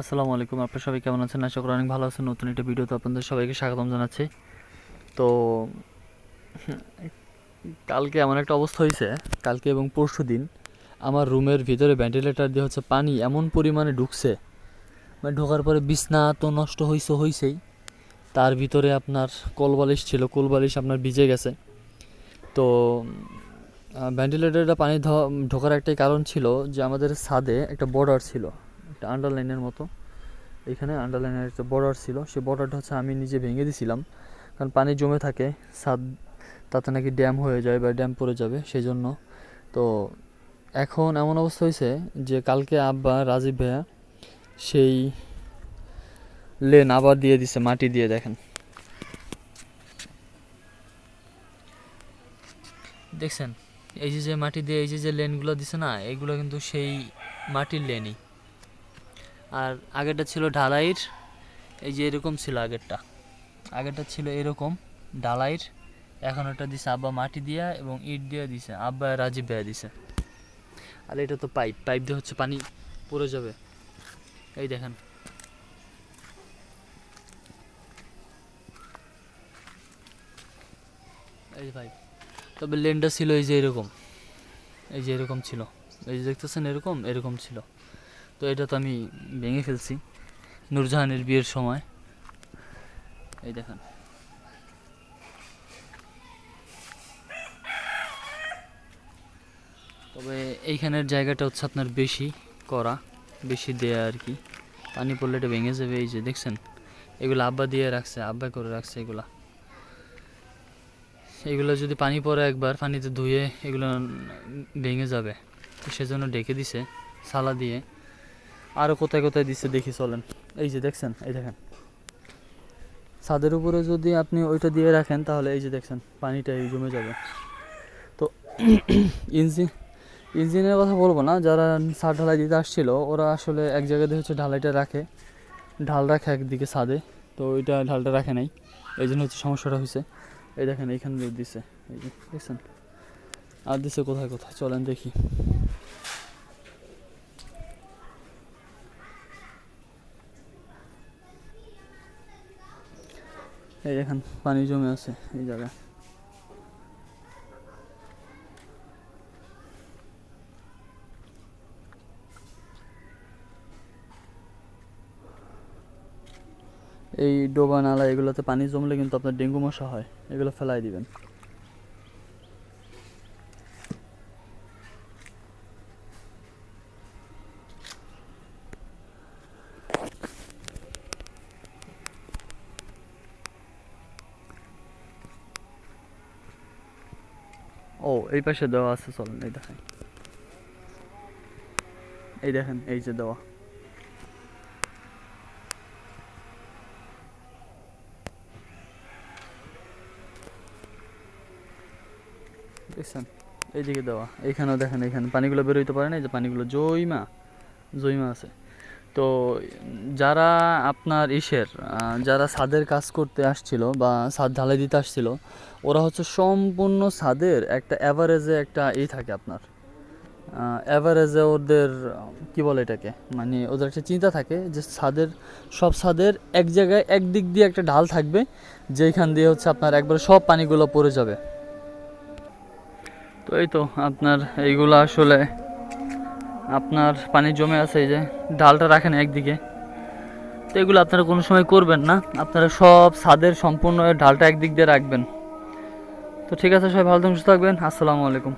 আসসালামু আলাইকুম, আপনারা সবাই কেমন আছেন? আশা করি অনেক ভালো আছেন। নতুন একটা ভিডিওতে আপনাদের সবাইকে স্বাগতম জানাচ্ছি। তো, কালকে এমন একটা অবস্থা হয়েছে, কালকে এবং পরশু দিন আমার রুমের ভিতরে ভেন্টিলেটার দিয়ে হচ্ছে পানি এমন পরিমাণে ঢুকছে মানে ঢোকার পরে বিছনা তো নষ্ট হয়েছে হয়েছেই তার ভিতরে আপনার কোলবালিশ ছিল, কোলবালিশ আপনার ভিজে গেছে। তো ভেন্টিলেটারটা পানি ঢোকার একটাই কারণ ছিল যে আমাদের ছাদে একটা বর্ডার ছিল। একটা আন্ডারলাইনের মতো। এখানে আন্ডারলাইনের একটা বর্ডার ছিল। সেই বর্ডারটা হচ্ছে আমি নিজে ভেঙে দিছিলাম। কারণ পানি জমে থাকে, সাদ, তাতে নাকি ড্যাম হয়ে যায় বা ড্যাম পড়ে যাবে সেই জন্য তো এখন এমন অবস্থা হয়েছে যে কালকে আব্বা রাজীব ভাইয়া সেই লেন আবার দিয়ে দিছে, মাটি দিয়ে, দেখেন। দেখছেন? এই যে যে মাটি দিয়ে, এই যে যে লেনগুলো দিছে না এইগুলো কিন্তু সেই মাটির লেনই আর আগেরটা ছিল ঢালাইয়ের, এই যে এরকম ছিল আগেরটা। আগেরটা ছিল এরকম, ঢালাইয়ের। এখন ওটা দিছে আব্বা মাটি দিয়া এবং ইট দিয়ে দিছে, আব্বা রাজীব দেয়া দিছে। আর এটা তো পাইপ পাইপ দিয়ে হচ্ছে পানি পড়ে যাবে। এই দেখেন। এই পাইপ। তবে লেনটা ছিল এই যে এরকম। এই যে এরকম ছিল। এই যে দেখতেছেন এরকম এরকম ছিল। তো এটা তো আমি ভেঙে ফেলছি নূরজাহানের বিয়ের সময়। এই দেখেন। তবে এইখানের জায়গাটা হচ্ছে আপনার বেশি করা, বেশি দেয়া আর কি। পানি পড়লে এটা ভেঙে যাবে, এই যে দেখছেন? এগুলো আব্বা দিয়ে রাখছে, আব্বা করে রাখছে এগুলা। এগুলো যদি পানি পড়ে একবার, পানিতে ধুয়ে এগুলো ভেঙে যাবে। সেজন্য ডেকে দিছে, সালা দিয়ে। আরও কোথায় কোথায় দিচ্ছে দেখি চলেন। এই যে দেখছেন, এই দেখেন। ছাদের উপরে যদি আপনি ওইটা দিয়ে রাখেন, তাহলে এই যে দেখছেন, পানিটা এই জমে যাবে। তো ইঞ্জিন, ইঞ্জিনের কথা বলব না, যারা ছাদ ঢালাই দিতে আসছিল, ওরা আসলে এক জায়গাতে হচ্ছে ঢালাইটা রাখে। ঢাল রাখে একদিকে ছাদে, তো ওইটা ঢালটা রাখে নাই। এই জন্য হচ্ছে সমস্যাটা হয়েছে এই দেখেন, এইখানে দিয়ে দিছে। এই যে দেখছেন? আর দিছে কোথায় কোথায়? চলেন দেখি। এই দেখেন পানি জমে আছে এই জায়গায়। এই ডোবা নালা, এগুলোতে পানি জমলে কিন্তু আপনার ডেঙ্গু মশা হয়, এগুলো ফেলাই দিবেন। ও, এই পাশে দেওয়া আছে, চলেন, এই দেখেন। এই দেখেন, এই যে দেওয়া। দেখছেন? এইদিকে দেওয়া। এইখানেও দেখেন এখানে পানিগুলো বেরোইতে পারে না এই যে পানিগুলো জৈমা জৈমা আছে। তো যারা আপনার ইসের যারা ছাদের কাজ করতে আসছিল বা ছাদ ঢালাই দিতে আসছিল, ওরা হচ্ছে সম্পূর্ণ ছাদের একটা অ্যাভারেজে একটা ই থাকে আপনার। অ্যাভারেজে ওদের, কি বলে এটাকে? মানে ওদের একটা চিন্তা থাকে যে ছাদের সব ছাদের এক জায়গায় এক দিক দিয়ে একটা ঢাল থাকবে, যেখান দিয়ে হচ্ছে আপনার একবার সব পানিগুলো পড়ে যাবে। তো এই তো আপনার এইগুলো আসলে আপনার পানি জমে আছে, এই যে ডালটা রাখেন একদিকে। তো এগুলো আপনারা কোনো সময় করবেন না, আপনারা সব ছাদের সম্পূর্ণ ডালটা একদিক দিয়ে রাখবেন। তো ঠিক আছে, সবাই ভালো সুস্থ থাকবেন, আসসালামু আলাইকুম।